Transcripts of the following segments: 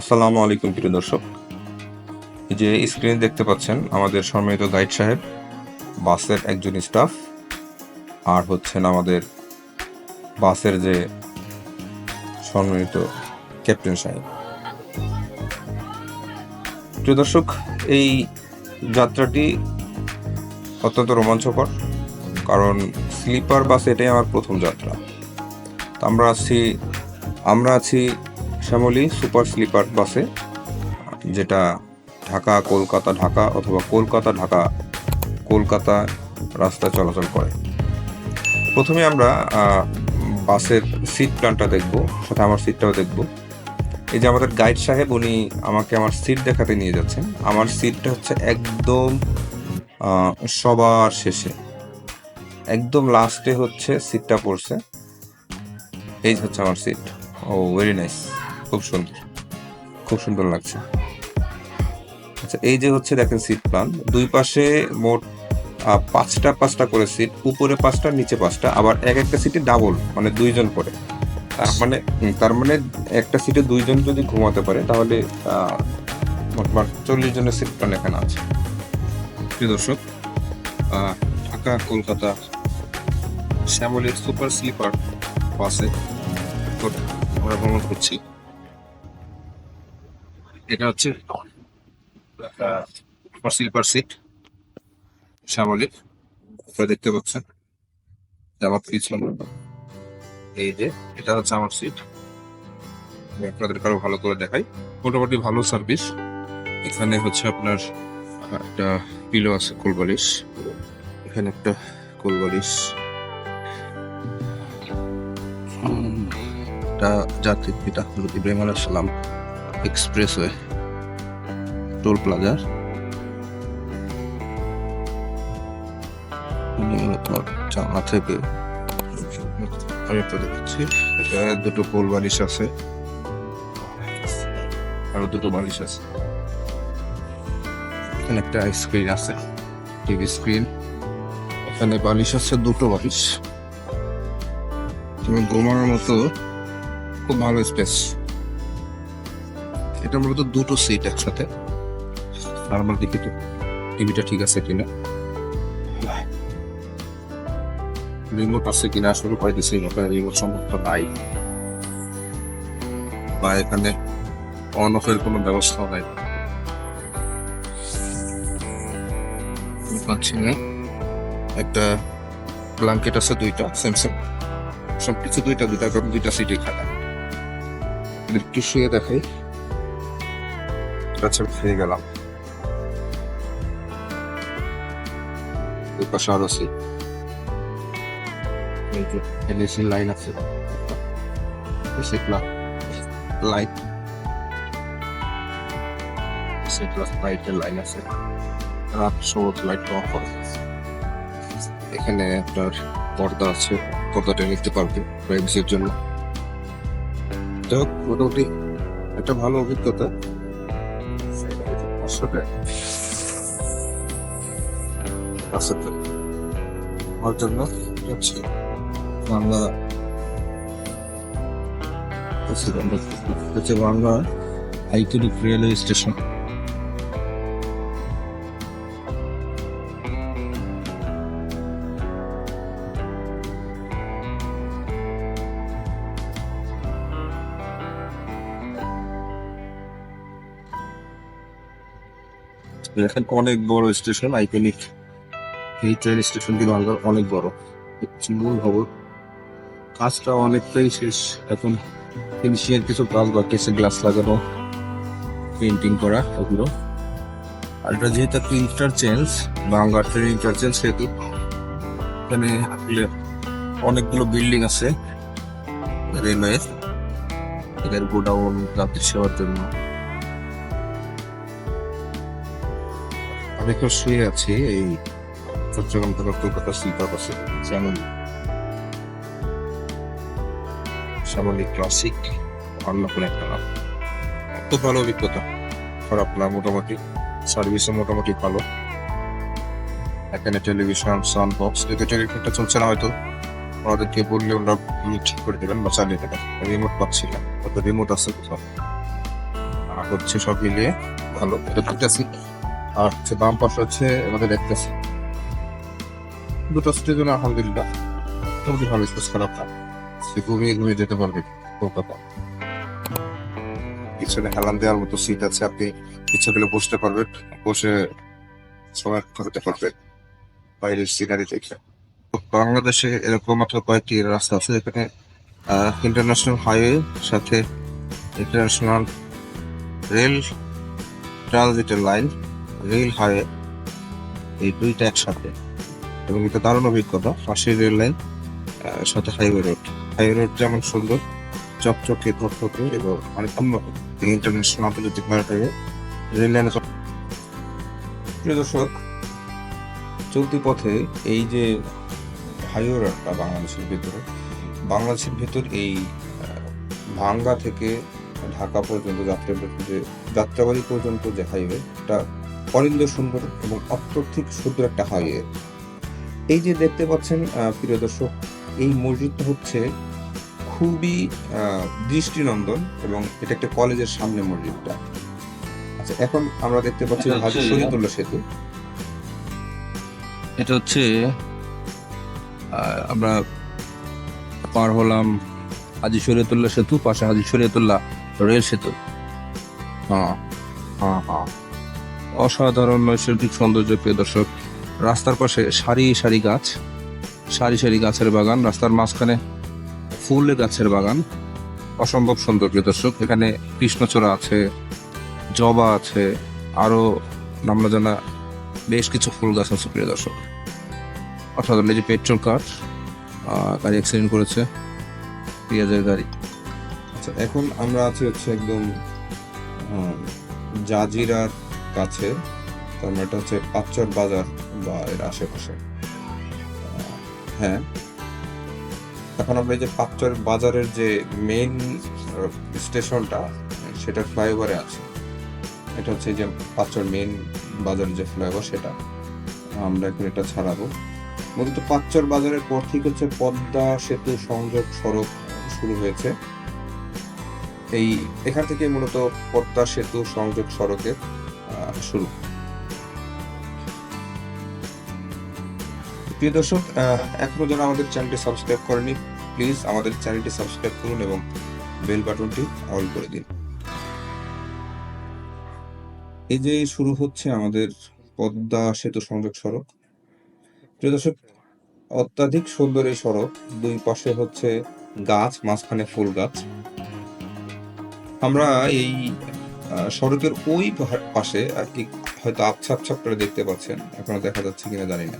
আসসালামু আলাইকুম, প্রিয় দর্শক। যে স্ক্রিনে দেখতে পাচ্ছেন, আমাদের সম্মানিত গাইড সাহেব, বাসের একজন স্টাফ আর হচ্ছেন আমাদের বাসের যে সম্মানিত ক্যাপ্টেন সাহেব। প্রিয় দর্শক, এই যাত্রাটি অত্যন্ত রোমাঞ্চকর, কারণ স্লিপার বাস এটাই আমার প্রথম যাত্রা। আমরা আছি আমরা আছি শ্যামলী সুপার স্লিপার বাসে, যেটা ঢাকা, কলকাতা, ঢাকা অথবা কলকাতা, ঢাকা, কলকাতা রাস্তায় চলাচল করে। প্রথমে আমরা বাসের সিট প্ল্যানটা দেখব, সাথে আমার সিটটাও দেখব। এই যে আমাদের গাইড সাহেব, উনি আমাকে আমার সিট দেখাতে নিয়ে যাচ্ছেন। আমার সিটটা হচ্ছে একদম সবার শেষে। একদম লাস্টে হচ্ছে সিটটা পড়ছে। এই হচ্ছে আমার সিট ও ভেরি নাইস খুব সুন্দর। খুব সুন্দর লাগছে। আচ্ছা এই যে হচ্ছে দেখেন সিট প্ল্যান দুই পাশে মোট পাঁচটা পাঁচটা করে সিট উপরে পাঁচটা, নিচে পাঁচটা, আবার এক একটা সিটে ডাবল মানে দুইজন করে। তার মানে তার মানে একটা সিটে দুইজন যদি ঘুমাতে পারে, তাহলে মোটমাট চল্লিশ জনের সিট প্ল্যান এখানে আছে। প্রিয় দর্শক ঢাকা, কলকাতা শ্যামলের সুপার স্লিপার বাসে আমরা ভ্রমণ করছি। এটা হচ্ছে স্লিপার সিট শ্যামলী আপনারা দেখতে পাচ্ছেন আমার পিছন এই যে, এটা হচ্ছে আমার সিট আমি আপনাদের আরও ভালো করে দেখাই। মোটামুটি ভালো সার্ভিস এখানে হচ্ছে আপনার একটা পিলো আছে কোলবালিশ এখানে একটা কোলবালিশ এটা যাত্রী পিতা হজরত ইব্রাহিম আলাহ সালাম। এক্সপ্রেসওয়ে, টোল প্লাজার। তোমার থেকে আমি দুটো কোল বালিশ আছে। আরও দুটো বালিশ আছে। এখানে একটা স্ক্রিন আছে, টিভি স্ক্রিন এখানে বালিশ আছে, দুটো বালিশ। এবং ঘুমানোর মতো খুব ভালো স্পেস এটা মূলত দুটো সিট একসাথে। নর্মাল দিকে তো টিভিটা ঠিক আছে কিনা? রিমোট আছে কিনা? শুরু করে দিছে? রিমোট সম্ভবত নাই। বা এখানে অন অফ এর কোনো ব্যবস্থা নাই। পাচ্ছি না। একটা ব্ল্যাঙ্কেট আছে দুইটা স্যামসাং সব কিছু দুইটা দুইটা, কারণ দুইটা সিটে খাটা একটু শুয়ে দেখাই। আচ্ছা খেয়ে গেলাম। পাশে এলএসি লাইন আছে। এসি লাইট প্লাস লাইটের লাইন আছে। রাত সবুজ লাইট অফ করে এখানে আপনার পর্দা আছে। পর্দাটা নিতে পারবে প্রাইভেসির জন্য। হোক, মোটামুটি একটা ভালো অভিজ্ঞতা। আসলে আমার জন্য হচ্ছে Bangla Bangla iconic railway station. দেখেন, অনেক বড় স্টেশন আইকনিক এই ট্রেন স্টেশনটি বাংলার অনেক বড়। মূল ভবন কাজটা অনেকটাই শেষ। এখন ফিনিশিং কিছু কাজ বাকি আছে গ্লাস লাগানো পেন্টিং করা ওগুলো আর এটা যেহেতু একটা ইন্টারচেঞ্জ বাংলা ট্রেন ইন্টারচেঞ্জ সেহেতু, এখানে আসলে অনেকগুলো বিল্ডিং আছে রেলওয়ের এদের গোডাউন যাত্রী সেবার জন্য। আমি শুয়ে আছি, এই চট্টগ্রাম থেকে কলকাতা স্লিপার বাসে যেমন সামনে ক্লাসিক কোনো একটা নাম খুব ভালো অভিজ্ঞতা। খারাপ না, মোটামুটি। সার্ভিসও মোটামুটি ভালো। এখানে টেলিভিশন সাউন্ড বক্স যদি টেলিভিশনটা চলছে না হয়তো। ওনাদেরকে বললে ওনারা ঠিক করে দেবেন বা চালিয়ে দেবেন। রিমোট পাচ্ছি না। হয়তো রিমোট আছে কোথাও। আর হচ্ছে সব মিলিয়ে ভালো। দেখতেছি আর হচ্ছে বাম পাশে হচ্ছে আমাদের দেখতেছে দুটো স্টেশন আলহামদুলিল্লাহ। মোটামুটি ভালো স্পেস খারাপ না। সে ঘুমিয়ে ঘুমিয়ে যেতে পারবে কলকাতা। পিছনে হেলান দেওয়ার মতো সিট আছে, আপনি ইচ্ছা করলে বসতে পারবেন। বসে সময় কাটাতে পারবেন। বাইরের সিনারি দেখে। বাংলাদেশে এরকম মাত্র কয়েকটি রাস্তা আছে, যেখানে ইন্টারন্যাশনাল হাইওয়ে সাথে ইন্টারন্যাশনাল রেল ট্রানজিটের লাইন রেল হাইওয়ে এই দুইটা একসাথে। এবং এটা দারুণ অভিজ্ঞতা পাশে রেল লাইন সাথে হাইওয়ে রোড। হাইওয়ে রোড যেমন সুন্দর, চকচকে, ধকধকে এবং অনেক উন্নত। ইন্টারন্যাশনাল আন্তর্জাতিক মার্কেটে রেল লাইনে প্রিয় দর্শক, চলতি পথে এই যে হাইওয়ে রোডটা বাংলাদেশের ভেতরে, বাংলাদেশের ভেতর এই ভাঙ্গা থেকে ঢাকা পর্যন্ত যাত্রা যে যাত্রাবাড়ি পর্যন্ত যে হাইওয়ে, এটা অরিন্দ সুন্দর এবং অত্যধিক সুন্দর একটা হাইওয়ে। এই যে দেখতে পাচ্ছেন প্রিয় দর্শক এই মসজিদটা হচ্ছে খুবই দৃষ্টিনন্দন এবং এটা একটা কলেজের সামনে মসজিদটা। আচ্ছা এখন আমরা দেখতে পাচ্ছি হাজি শহীদুল্লাহ সেতু। এটা হচ্ছে আমরা পার হলাম হাজি শরীয়তুল্লাহ সেতু পাশে হাজি শরীয়তুল্লাহ রেল সেতু। হ্যাঁ হ্যাঁ হ্যাঁ। অসাধারণ নৈসর্গিক সৌন্দর্য, প্রিয় দর্শক। রাস্তার পাশে সারি সারি গাছ, সারি সারি গাছের বাগান, রাস্তার মাঝখানে ফুল গাছের বাগান। অসম্ভব সুন্দর, প্রিয় দর্শক। এখানে কৃষ্ণচূড়া আছে, জবা আছে, আরও নামলা জানা বেশ কিছু ফুল গাছ আছে, প্রিয় দর্শক। অসাধারণ, এই যে পেট্রোল কার গাড়ি অ্যাক্সিডেন্ট করেছে, পেঁয়াজের গাড়ি। আচ্ছা এখন আমরা আছি হচ্ছে একদম জাজিরার কাছে, তার মানে এটা হচ্ছে পাঁচচর বাজার বা এর আশেপাশে। হ্যাঁ। এখন আমরা এই যে পাঁচচর বাজারের যে মেইন স্টেশনটা, সেটা ফ্লাইওভারে আছে। এটা হচ্ছে যে পাঁচচর মেইন বাজারের যে ফ্লাইওভার, সেটা। আমরা এখন এটা ছাড়াবো। মূলত পাঁচচর বাজারের পর থেকে হচ্ছে পদ্মা সেতু সংযোগ সড়ক শুরু হয়েছে। এই, এখান থেকে মূলত পদ্মা সেতু সংযোগ সড়কের আহ, শুরু। প্রিয় দর্শক এখনও যারা আমাদের চ্যানেলটি সাবস্ক্রাইব করেনি প্লিজ আমাদের চ্যানেলটি সাবস্ক্রাইব করুন এবং বেল বাটনটি অল করে দিন। এই যে শুরু হচ্ছে আমাদের পদ্মা সেতু সংযোগ সড়ক। প্রিয় দর্শক অত্যাধিক সুন্দর এই সড়ক দুই পাশে হচ্ছে গাছ মাঝখানে ফুল গাছ। আমরা এই সড়কের ওই পাশে আর কি হয়তো আবছা আবছা দেখতে পাচ্ছেন। এখনও দেখা যাচ্ছে কিনা জানি না।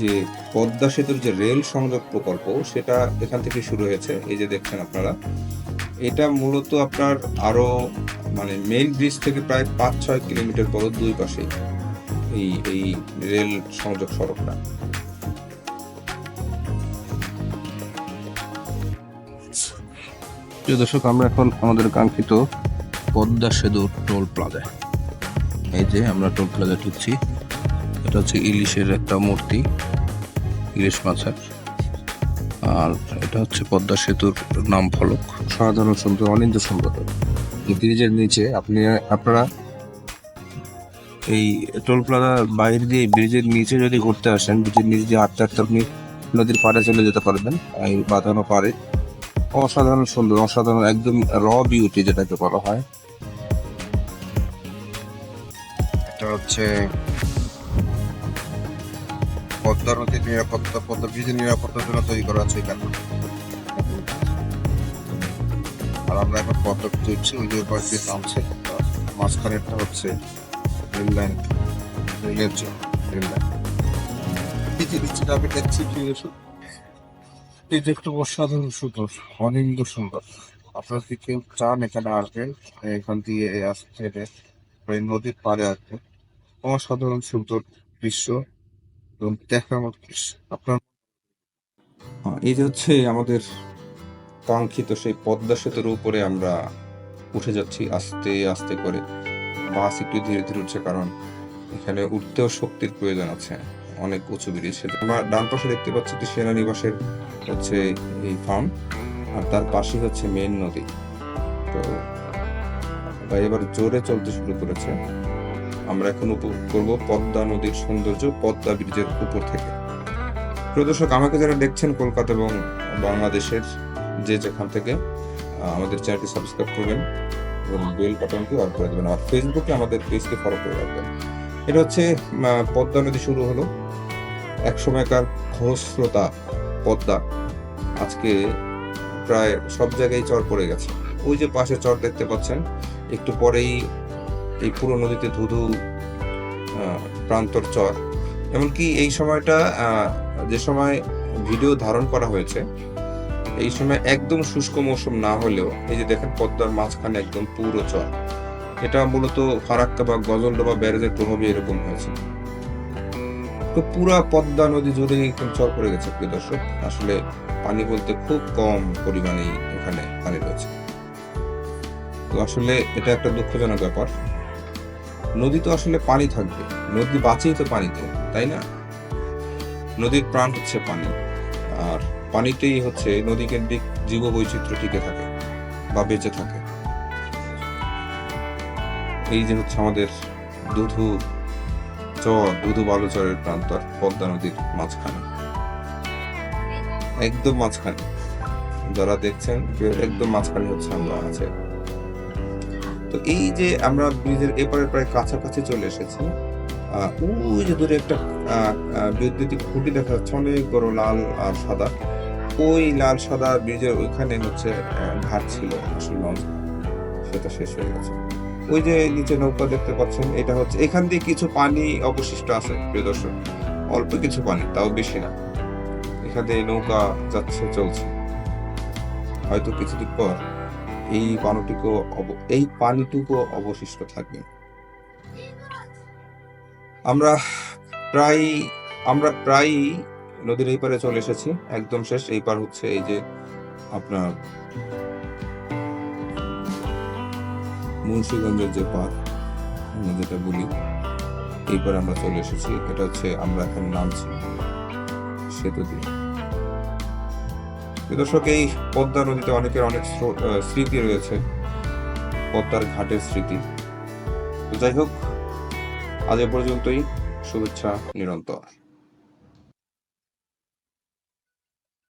যে পদ্মা সেতুর যে রেল সংযোগ প্রকল্প, সেটা এখান থেকে শুরু হয়েছে। এই যে দেখছেন আপনারা, এটা মূলত আপনার আরও মানে মেইন ব্রিজ থেকে প্রায় পাঁচ ছয় কিলোমিটার পর দুই পাশে এই এই রেল সংযোগ সড়কটা। প্রিয় দর্শক, আমরা এখন আমাদের কাঙ্ক্ষিত পদ্মা সেতু টোল প্লাজায় এই যে আমরা টোল প্লাজা ঢুকছি, এটা হচ্ছে ইলিশের একটা মূর্তি, ইলিশ মাছের। আর এটা হচ্ছে পদ্মা সেতুর নাম ফলক। সাধারণ সুন্দর অনিন্দ এই ব্রিজের নিচে আপনি, আপনারা এই টোল প্লাজা বাইরে দিয়ে ব্রিজের নিচে যদি ঘুরতে আসেন, ব্রিজের নিচে দিয়ে হাঁটতে আপনি নদীর পাড়ে চলে যেতে পারবেন, এই বাঁধানো পাড়ে। অসাধারণ সুন্দর, অসাধারণ একদম র বিউটি যেটাকে বলা হয়। এটা হচ্ছে পদ্মা নদীর নিরাপত্তা, পদ্মা ব্রিজের নিরাপত্তার জন্য তৈরি করা আছে এখানে আর আমরা এখন পদ্মা তুলছি ওই যে পাশ দিয়ে নামছে। মাঝখানেরটা হচ্ছে রেল লাইন রেলের জন্য রেল লাইন এই জিনিসটা আমি দেখছি, কি যে একটু অসাধারণ সুন্দর অনিন্দ সুন্দর। আপনারা যদি কেউ চান এখানে আসবেন? এখান দিয়ে আসতে ওই নদীর পাড়ে আছে অসাধারণ সুন্দর দৃশ্য এবং দেখার মতো আপনার হ্যাঁ, এই যে হচ্ছে আমাদের কাঙ্ক্ষিত সেই পদ্মা সেতুর উপরে আমরা উঠে যাচ্ছি আস্তে আস্তে করে। বাস একটু ধীরে ধীরে উঠছে কারণ এখানে উঠতেও শক্তির প্রয়োজন আছে। অনেক উঁচু ব্রিজ। আমরা ডান পাশে দেখতে পাচ্ছি যে সেনানিবাসের হচ্ছে এই ফার্ম আর তার পাশে হচ্ছে মেন নদী। তো ভাই, এবার জোরে চলতে শুরু করেছে। আমরা এখন উপভোগ করব পদ্মা নদীর সৌন্দর্য, পদ্মা ব্রিজের উপর থেকে। প্রদর্শক আমাকে যারা দেখছেন কলকাতা এবং বাংলাদেশের, যে যেখান থেকে আমাদের চ্যানেলটি সাবস্ক্রাইব করবেন এবং বেল বাটনটি অন করে দেবেন। আর ফেসবুকে আমাদের পেজকে ফলো করে রাখবেন। এটা হচ্ছে পদ্মা নদী শুরু হলো। এক সময়কার খরস্রোতা পদ্মা। আজকে প্রায় সব জায়গায় চর পড়ে গেছে। ওই যে পাশে চর দেখতে পাচ্ছেন, একটু পরেই এই পুরো নদীতে ধুধু প্রান্তর চর। এমনকি এই সময়টা যে সময় ভিডিও ধারণ করা হয়েছে, এই সময় একদম শুষ্ক মৌসুম না হলেও এই যে দেখেন পদ্মার মাঝখানে একদম পুরো চর। এটা মূলত ফারাক্কা বা গজলডোবা ব্যারেজের প্রভাবে এরকম হয়েছে। তো পুরা পদ্মা নদী জুড়ে একদম চর পড়ে গেছে, প্রিয় দর্শক। আসলে পানি বলতে খুব কম পরিমাণেই এখানে পানি রয়েছে। তো আসলে এটা একটা দুঃখজনক ব্যাপার। নদী তো আসলে পানি থাকবে। নদী বাঁচেই তো পানিতে, তাই না? নদীর প্রাণ হচ্ছে পানি। আর পানিতেই হচ্ছে নদী কেন্দ্রিক জীব বৈচিত্র্য টিকে থাকে বা বেঁচে থাকে। এই যে হচ্ছে আমাদের দুধু চর দুধু বালুচরের প্রান্তর পদ্মা নদীর মাঝখানে। একদম মাঝখানে। যারা দেখছেন একদম মাঝখানে হচ্ছে আমরা আছে। তো এই যে আমরা ব্রিজের এপারে প্রায় কাছাকাছি চলে এসেছি ওই যে দূরে একটা বৈদ্যুতিক খুঁটি দেখা যাচ্ছে, অনেক বড় লাল আর সাদা। ওই লাল সাদা ব্রিজের ওইখানে হচ্ছে ঘাট ছিল, আসলে সেটা শেষ হয়ে গেছে। ওই যে নিচে নৌকা দেখতে পাচ্ছেন, এটা হচ্ছে, এখান দিয়ে কিছু পানি অবশিষ্ট আছে, প্রিয় দর্শক। অল্প কিছু পানি, তাও বেশি না। এখান দিয়ে নৌকা যাচ্ছে, চলছে। হয়তো কিছুদিন পর এই পানিটুকু এই পানিটুকু অবশিষ্ট থাকবে। আমরা প্রায় আমরা প্রায় নদীর এই পারে চলে এসেছি। একদম শেষ, এই পার হচ্ছে এই যে আপনার মুন্সিগঞ্জের যে পার আমরা যেটা বলি এই পারে আমরা চলে এসেছি। এটা হচ্ছে আমরা এখন নামছি সেতু দিয়ে দর্শক, এই পদ্মা নদীতে অনেকের অনেক স্মৃতি রয়েছে, পদ্মার ঘাটের স্মৃতি। তো যাই হোক, আজ এ পর্যন্তই। শুভেচ্ছা নিরন্তর।